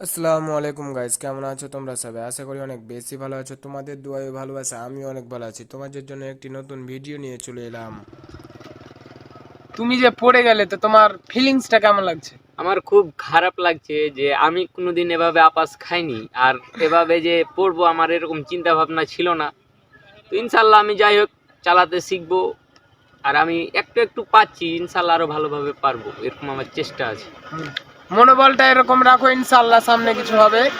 আসসালামু আলাইকুম গাইস কেমন আছো তোমরা সবাই? আশা করি অনেক বেশি ভালো আছো। তোমাদের দুয়ায় ভালোবাসা আমি অনেক ভালো আছি। তোমাদের জন্য একটি নতুন ভিডিও নিয়ে চলে এলাম। তুমি যে পড়ে গেলে তো তোমার ফিলিংসটা কেমন লাগছে? আমার খুব খারাপ লাগছে যে আমি কোনোদিন এভাবে আপাস খাইনি। আর এভাবে যে পড়ব আমার এরকম চিন্তা ভাবনা ছিল না। তো ইনশাল্লাহ আমি যাই হোক চালাতে শিখব। আর আমি একটু একটু পাচ্ছি ইনশাল্লাহ আরও ভালোভাবে পারব। এরকম আমার চেষ্টা আছে। মনোবলটা এরকম রাখো ইনশাল্লাহ সামনে কিছু হবে।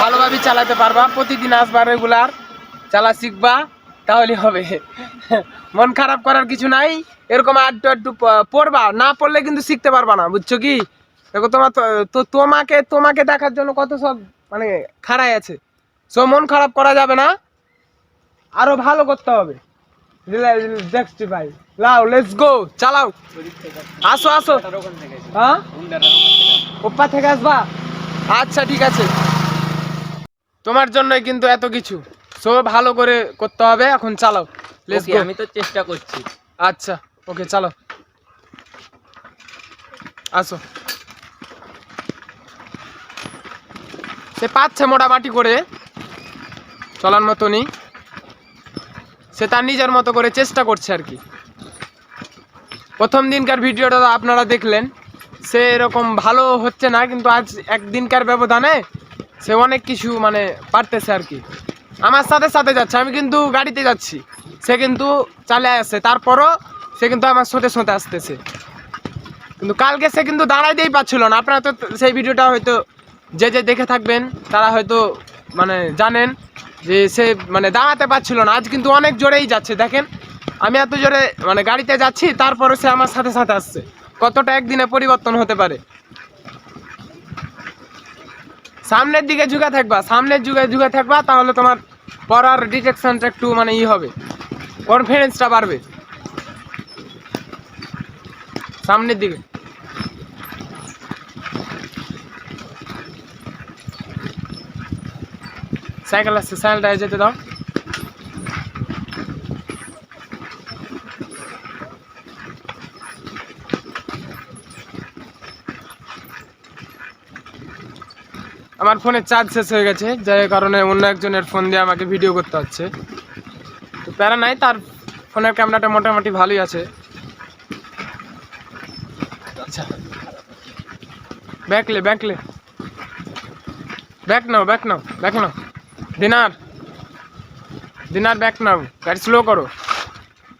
ভালোভাবে চালাতে পারবা, প্রতিদিন আসবা রেগুলার, চালা শিখবা তাহলে হবে। মন খারাপ করার কিছু নাই, এরকম আড্ডু আড্ডু পড়বা, না পড়লে কিন্তু শিখতে পারবা না, বুঝছ কি? দেখো তোমার তো- তোমাকে তোমাকে দেখার জন্য কত সব মানে খাড়াই আছে। সো মন খারাপ করা যাবে না, আরও ভালো করতে হবে। দেখছি, ভাই। লাও লেটস গো চালাও। আসো আসো। হ্যাঁ? ওপ্পা থেকে আসবা? আচ্ছা ঠিক আছে। তোমার জন্যই কিন্তু এত কিছু। সো ভালো করে করতে হবে এখন চালাও। লেটস গো আমি তো চেষ্টা করছি। আচ্ছা ওকে চালো আসো। সে পাচ্ছে মোটামাটি করে চলার মতনই। সে তার নিজের মতো করে চেষ্টা করছে আর কি। প্রথম দিনকার ভিডিওটা তো আপনারা দেখলেন। সে এরকম ভালো হচ্ছে না, কিন্তু আজ একদিনকার ব্যবধানে সে অনেক কিছু মানে পারতেছে আর কি। আমার সাথে সাথে যাচ্ছে, আমি কিন্তু গাড়িতে যাচ্ছি। সে কিন্তু চালে আসছে তারপরও সে কিন্তু আমার সাথে সাথে আসতেছে। কিন্তু কালকে সে কিন্তু দাঁড়াইতেই পারছিল না। আপনারা তো সেই ভিডিওটা হয়তো যে যে দেখে থাকবেন, তারা হয়তো মানে জানেন যে সে মানে দাঁড়াতে পারছিল না। আজ কিন্তু অনেক জোরেই যাচ্ছে, দেখেন। আমি এত জোরে মানে গাড়িতে যাচ্ছি তারপরে সে আমার সাথে সাথে আসছে। কতটা একদিনে পরিবর্তন হতে পারে? সামনের দিকে ঝুঁকে থাকবা, সামনের যুগে ঝুঁকে থাকবা, তাহলে তোমার পড়ার ডিটেকশনটা একটু মানে ই হবে। কনফিডেন্সটা বাড়বে। সামনের দিকে। সাইকেল আসছে সাইকেলটা যেতে দাও। আমার ফোনের চার্জ শেষ হয়ে গেছে, যার কারণে অন্য একজনের ফোন দিয়ে আমাকে ভিডিও করতে হচ্ছে। তো প্যারা নাই, তার ফোনের ক্যামেরাটা মোটামুটি ভালোই আছে। আচ্ছা। ব্যাকলে ব্যাকলে ব্যাক নাও ব্যাক নাও ব্যাক নাও। দিনার দিনার ব্যাক নাও, গাড়ি স্লো করো।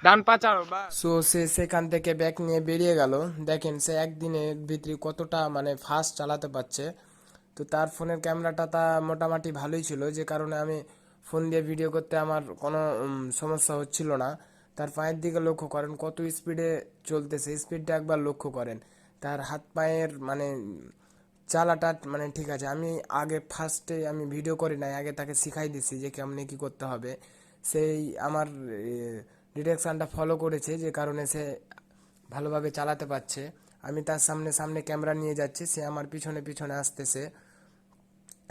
ডান পা চাড়ো বা সো সে সেখান থেকে ব্যাক নিয়ে বেরিয়ে গেল। দেখেন, সে একদিনের ভিতরে কতটা মানে ফাস্ট চালাতে পারছে। তো তার ফোনের ক্যামেরাটা তা মোটামুটি ভালোই ছিল, যে কারণে আমি ফোন দিয়ে ভিডিও করতে আমার কোনো সমস্যা হচ্ছিল না। তার পায়ের দিকে লক্ষ্য করেন, কত স্পিডে চলতেছে স্পিডটা একবার লক্ষ্য করেন। তার হাত পায়ের মানে চালাটা মানে ঠিক আছে, আমি আগে ফার্স্টে আমি ভিডিও করি নাই, আগে তাকে শিখাই দিছি যে কেমনে কি করতে হবে। সেই আমার ডিরেকশনটা ফলো করেছে, যে কারণে সে ভালোভাবে চালাতে পারছে। আমি তার সামনে সামনে ক্যামেরা নিয়ে যাচ্ছি, সে আমার পিছনে পিছনে আসতেছে।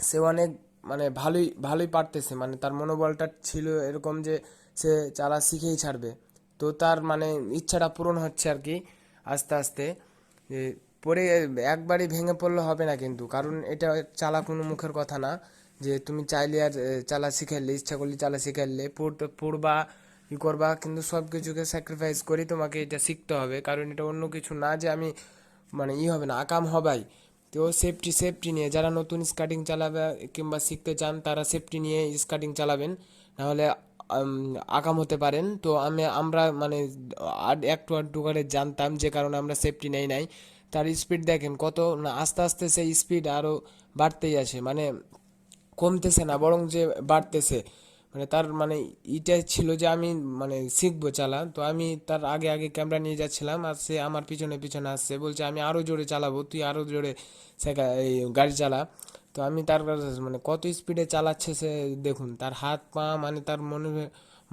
সে অনেক মানে ভালোই ভালোই পারতেছে মানে তার মনোবলটা ছিল এরকম যে সে চালা শিখেই ছাড়বে। তো তার মানে ইচ্ছাটা পূরণ হচ্ছে আর কি, আস্তে আস্তে। পরে একবারই ভেঙে পড়লে হবে না কিন্তু, কারণ এটা চালা কোনো মুখের কথা না। যে তুমি চাইলে আর চালা শিখাইলে, ইচ্ছা করলে চালা শিখাইলে পড়- পড়বা ই করবা, কিন্তু সব কিছুকে স্যাক্রিফাইস করে তোমাকে এটা শিখতে হবে। কারণ এটা অন্য কিছু না যে আমি মানে ই হবে না, আকাম হবাই। তো সেফটি সেফটি নিয়ে যারা নতুন স্কার্টিং চালাবে কিংবা শিখতে চান, তারা সেফটি নিয়ে স্কার্টিং চালাবেন। নাহলে আকাম হতে পারেন। তো আমি, আমরা মানে একটু আধটু করে জানতাম যে কারণে আমরা সেফটি নেই নাই। তার স্পিড দেখেন কত, না, আস্তে আস্তে সেই স্পিড আরও বাড়তেই আছে মানে কমতেছে না, বরং যে বাড়তেছে। মানে তার মানে ইটা ছিল যে আমি মানে শিখব চালা। তো আমি তার আগে আগে ক্যামেরা নিয়ে যাচ্ছিলাম আর সে আমার পিছনে পিছনে আসছে। বলছে, আমি আরও জোরে চালাবো, তুই আরও জোরে সেকা এই গাড়ি চালা। তো আমি তার মানে কত স্পিডে চালাচ্ছে সে দেখুন, তার হাত, পা মানে তার মনে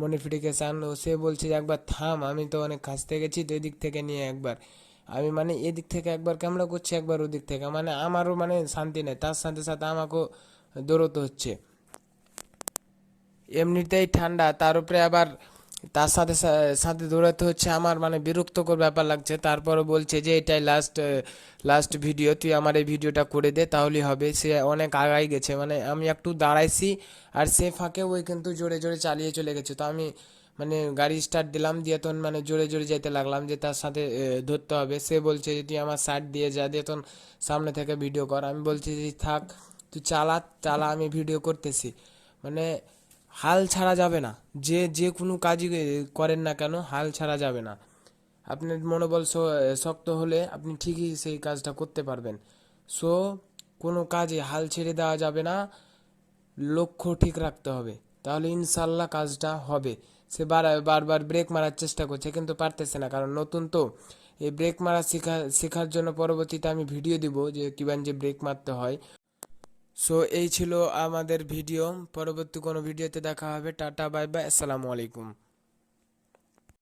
মনিফিকেশান ও সে বলছে যে, একবার থাম, আমি তো অনেক কাছতে গেছি, তো এদিক থেকে নিয়ে একবার। আমি মানে এদিক থেকে একবার ক্যামেরা করছি, একবার ওদিক থেকে। মানে আমারও মানে শান্তি নেই, তার সাথে সাথে আমাকেও দৌড়তে হচ্ছে। এমনিতেই ঠান্ডা, তার উপরে আবার তার সাথে সাথে দৌড়াতে হচ্ছে আমার মানে বিরক্তকর ব্যাপার লাগছে। তারপরও বলছে যে, এটাই লাস্ট লাস্ট ভিডিও তুই আমার এই ভিডিওটা করে দে, তাহলেই হবে। সে অনেক আগাই গেছে। মানে আমি একটু দাঁড়াইছি আর সে ফাঁকে ওই কিন্তু জোরে জোরে চালিয়ে চলে গেছে। তো আমি মানে গাড়ি স্টার্ট দিলাম, দিয়ে তখন মানে জোরে জোরে যেতে লাগলাম যে, তার সাথে ধরতে হবে। সে বলছে যে, তুই আমার সাইড দিয়ে যা, দিয়ে তখন সামনে থেকে ভিডিও কর। আমি বলছি যে, থাক, তুই চালা চালা, আমি ভিডিও করতেছি। মানে হাল ছাড়া যাবে না। যে যে কোনো কাজই করেন না কেন, হাল ছাড়া যাবে না। আপনার মনোবল শক্ত হলে আপনি ঠিকই সেই কাজটা করতে পারবেন। সো, কোনো কাজে হাল ছেড়ে দেওয়া যাবে না। লক্ষ্য ঠিক রাখতে হবে। তাহলে ইনশাল্লাহ কাজটা হবে। সে বার, বারবার ব্রেক মারার চেষ্টা করছে, কিন্তু পারতেছে না। কারণ নতুন তো। এই ব্রেক মারা শেখা, শেখার জন্য পরবর্তীতে আমি ভিডিও দিব যে, কীভাবে যে ব্রেক মারতে হয়। সো এই ছিল আমাদের ভিডিও পরবর্তী কোনো ভিডিওতে দেখা হবে। টাটা বাই বাই আসসালামু আলাইকুম।